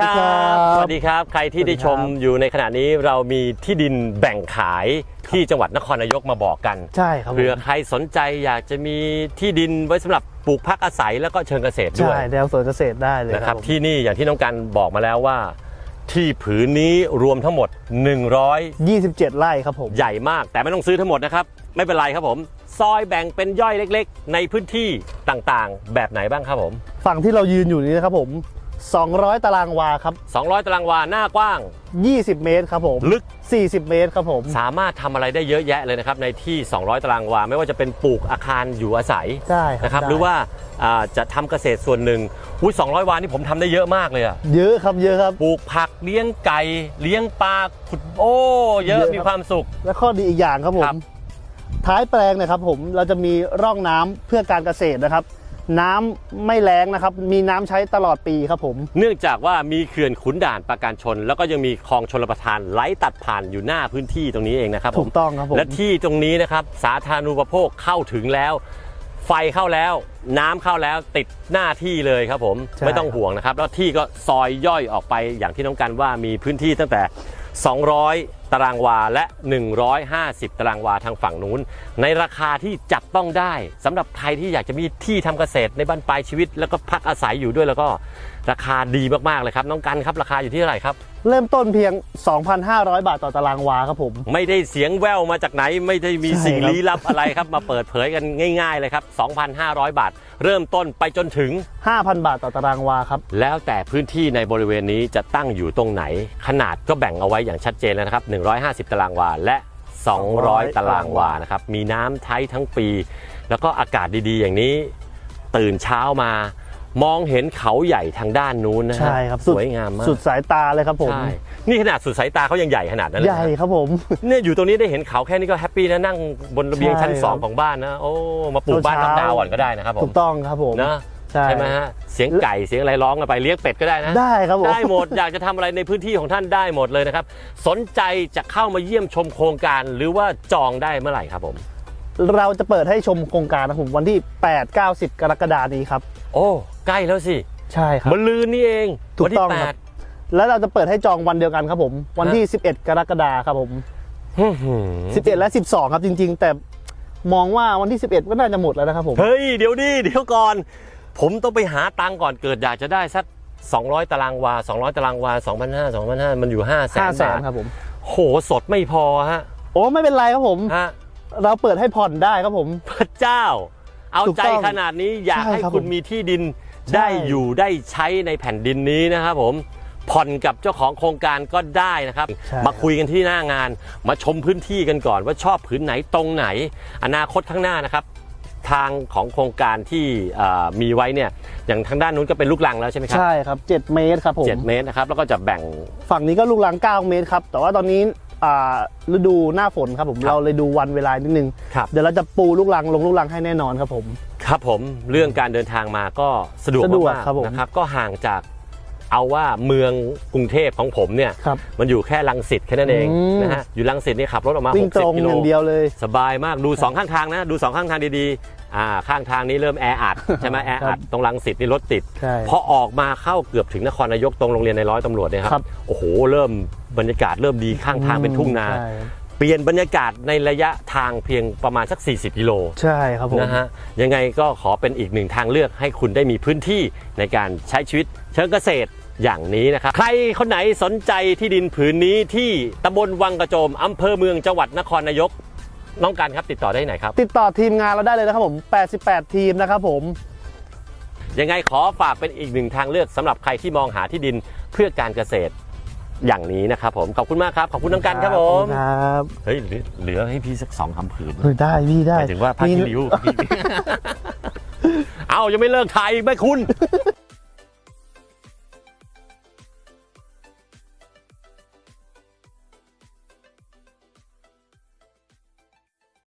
ครัสวัสดีครับบสวัสดีครับ ใครที่ได้ชมสวัสดีครับอยู่ในขณะนี้เรามีที่ดินแบ่งขายที่จังหวัดนครนายกมาบอกกันใช่ครับผมเผื่อใครสนใจอยากจะมีที่ดินไว้สำหรับปลูกพักอาศัยแล้วก็เชิงเกษตรด้วใช่ยแนวสวนเกษตรได้เลยนะคครัรับบที่นี่อย่างที่น้องกันบอกมาแล้วว่า ที่ผืนนี้รวมทั้งหมด100 27 ไร่ครับผมใหญ่มากแต่ไม่ต้องซื้อทั้งหมดนะครับ ไม่เป็นไรครับผมซอยแบ่งเป็นย่อยเล็ก ๆ ในพื้นที่ต่างๆ แบบไหนบ้างครับผม ฝั่งที่เรายืนอยู่นี้นะครับผม 200 ตารางวาครับ 200 ตารางวาหน้ากว้าง 20 เมตรครับผม ลึก 40 เมตรครับผม สามารถทำอะไรได้เยอะแยะเลยนะครับ ในที่ 200 ตารางวา ไม่ว่าจะเป็นปลูกอาคารอยู่อาศัยใช่นะครับ ได้ หรือว่าอ่าจะทำเกษตรส่วนหนึ่งอุ้ย200 วานี่ผมทำได้เยอะมากเลยอะเยอะครับเยอะครับ ปลูกผักเลี้ยงไก่เลี้ยงปลาขุดโอ้ เยอะเยอะครับ มีความสุข และข้อดีอีกอย่างครับผครัม บ ท้ายแปลงเนะครับผมเราจะมีร่องน้ำเพื่อการเกษตรนะครับ น้ำไม่แรงนะครับ มีน้ำใช้ตลอดปีครับผม เนื่องจากว่ามีเขื่อนขุนด่านปราการชน แล้วก็ยังมีคลองชลประทานไหลตัดผ่านอยู่หน้าพื้นที่ตรงนี้เองนะครับผถูมกต้องครับผม และที่ตรงนี้นะครับสาธารณูปโภคเข้าถึงแล้ว ไฟเข้าแล้ว น้ำเข้าแล้วติดหน้าที่เลยครับผมใช่ ไม่ต้องห่วงนะครับ แล้วที่ก็ซอยย่อยออกไปอย่างที่น้องกันว่ามีพื้นที่ตั้งแต่ 200 ตารางวาและ 150 ตารางวาทางฝั่งนู้น ในราคาที่จับต้องได้สำหรับใครที่อยากจะมีที่ทำเกษตรในบ้านปลายชีวิต แล้วก็พักอาศัยอยู่ด้วยแล้วก็ราคาดีมากๆเลยครับน้องกันครับราคาอยู่ที่เท่าไหร่ครับเริ่มต้นเพียง 2,500 บาทต่อตารางวาครับผม ไม่ได้เสียงแว่วมาจากไหนไม่ได้มีใช่สิ่งครับลี้ลับอะไรครับ มาเปิดเผยกันง่าย ๆ เลยครับ 2,500 บาท เริ่มต้นไปจนถึง 5,000 บาทต่อตารางวาครับ แล้วแต่พื้นที่ในบริเวณนี้จะตั้งอยู่ตรงไหน ขนาดก็แบ่งเอาไว้อย่างชัดเจนแล้วนะครับ 150 ตารางวาและ 200 ตารางวานะครับมีน้ำใช้ทั้งปี แล้วก็อากาศดีๆ อย่างนี้ ตื่นเช้ามา มองเห็นเขาใหญ่ทางด้านนู้นนะฮะใช่ครับสวยงามมากสุดสายตาเลยครับผมใช่นี่ขนาดสุดสายตาเขายังใหญ่ขนาดนั้นเลยใหนะญ่ครับผม เนี่ยอยู่ตรงนี้ได้เห็นเขาแค่นี้ก็แฮปปี้นะนั่งบนระเบียงใช่ชั้นครับ2 ของบ้านนะ โอ้มาปลูกบ้านเช้า น้ำดาวก่อนก็ได้นะครับผถูมกต้องครับผมนะใช่ใช่ไหมฮะเสียงไก่เสียงอะไรร้องกันไปเลี้ยงเป็ดก็ได้นะ ได้ครับผม ได้หมด อยากจะทำอะไรในพื้นที่ของท่านได้หมดเลยนะครับ สนใจจะเข้ามาเยี่ยมชมโครงการหรือว่าจองได้เมื่อไหร่ครับผม เราจะเปิดให้ชมโครงการนะครับผมวันที่ 8 9 0กรกฎานี้ครับ โอ้ ใกล้แล้วสิ ใช่ครับมะลืนนี่เองถูกวันที่ต้องแปครัดบแล้วเราจะเปิดให้จองวันเดียวกันครับผม วันที่ 11 กรกฎาครับผมอื้อหือ11 และ 12 ครับจริง ๆ แต่มองว่าวันที่ 11 ก็น่าจะหมดแล้วนะครับผม เฮ้ย เดี๋ยวดิเดี๋ยวก่อน ผมต้องไปหาตังค์ก่อนเกิดอยากจะได้สัก 200 ตารางวา 200 ตารางวา 2,500 2,500 มันอยู่ 5 0 0 0 0 5 0แสนบาทครับผม โห สดไม่พอฮะ โอ้ไม่เป็นไรครับผมฮะเราเปิดให้ผ่อนได้ครับผม พระเจ้า เอาถูกใจต้องขนาดนี้อยากใช่ให้ครับคุณผมมีที่ดินใช่ ได้อยู่ได้ใช้ในแผ่นดินนี้นะครับผมผ่อนกับเจ้าของโครงการก็ได้นะครับใช่มาคุยกันที่หน้างาน มาชมพื้นที่กันก่อนว่าชอบผืนไหนตรงไหน อนาคตข้างหน้านะครับ ทางของโครงการที่เอ่อมีไว้เนี่ยอย่างทางด้านนู้นก็เป็นลูกลังแล้วใช่ไหมครัใช่ครับ 7 เมตรครับผมเจ็ดเมตรนะครับแล้วก็จะแบ่งฝั่งนี้ก็ลูกรัง 9 เมตรครับแต่ว่าตอนนี้อ่าฤดูหน้าฝนครับผมครับเราเลยดูวันเวลานิดนึงครับเดี๋ยวเราจะปูลูกรังลงลูกรังให้แน่นอนครับผม ครับผมเรื่องการเดินทางมาก็สะดวกสะดวกมากครับผม ๆนะครับ ก็ห่างจากเอาว่าเมืองกรุงเทพของผมเนี่ย ครับ มันอยู่แค่ลังสิตแค่นั้นเองอืม นะฮะอยู่ลังสิตนี่ขับรถออกมา วิ่งตรง60กิโลอย่างเดียวเลย สบายมากดูสองข้างทางนะ ดูสองข้างทางดีๆอ่าข้างทางนี้เริ่มแออัด ใช่ไหมแอครัอัดบตรงลังสิตนี่รถติดใช่พอออกมาเข้าเกือบถึงนครนายกตรงโรงเรียนในร้อยตำรวจเนี่ยคครัรับบ โอ้โหเริ่มบรรยากาศเริ่มดีข้างทางเป็นทุ่งนา ใช่ เปลี่ยนบรรยากาศในระยะทางเพียงประมาณสัก 40 กิโลใช่ครับผมนะฮะยังไงก็ขอเป็นอีกหนึ่งทางเลือกให้คุณได้มีพื้นที่ในการใช้ชีวิตเชิงเกษตรอย่างนี้นะครับ ใครคนไหนสนใจที่ดินผืนนี้ที่ตำบลวังกระโจมอำเภอเมืองจังหวัดนครนายก น้องการครับติดต่อได้ที่ไหนครับ ติดต่อทีมงานเราได้เลยนะครับผม 88 ทีมนะครับผม ยังไงขอฝากเป็นอีกหนึ่งทางเลือกสำหรับใครที่มองหาที่ดินเพื่อการเกษตร อย่างนี้นะครับผมขอบคุณมากครับ ขอบคุณน้องกันครับผม ครับเฮ้ยเหลือเหลือให้พี่สักสองคำผืนเฮ้ยได้พี่หได้มายถึงว่าผ้ามีคีริ้วเอายังไม่เลิกถ่ายอีกไหมคุณ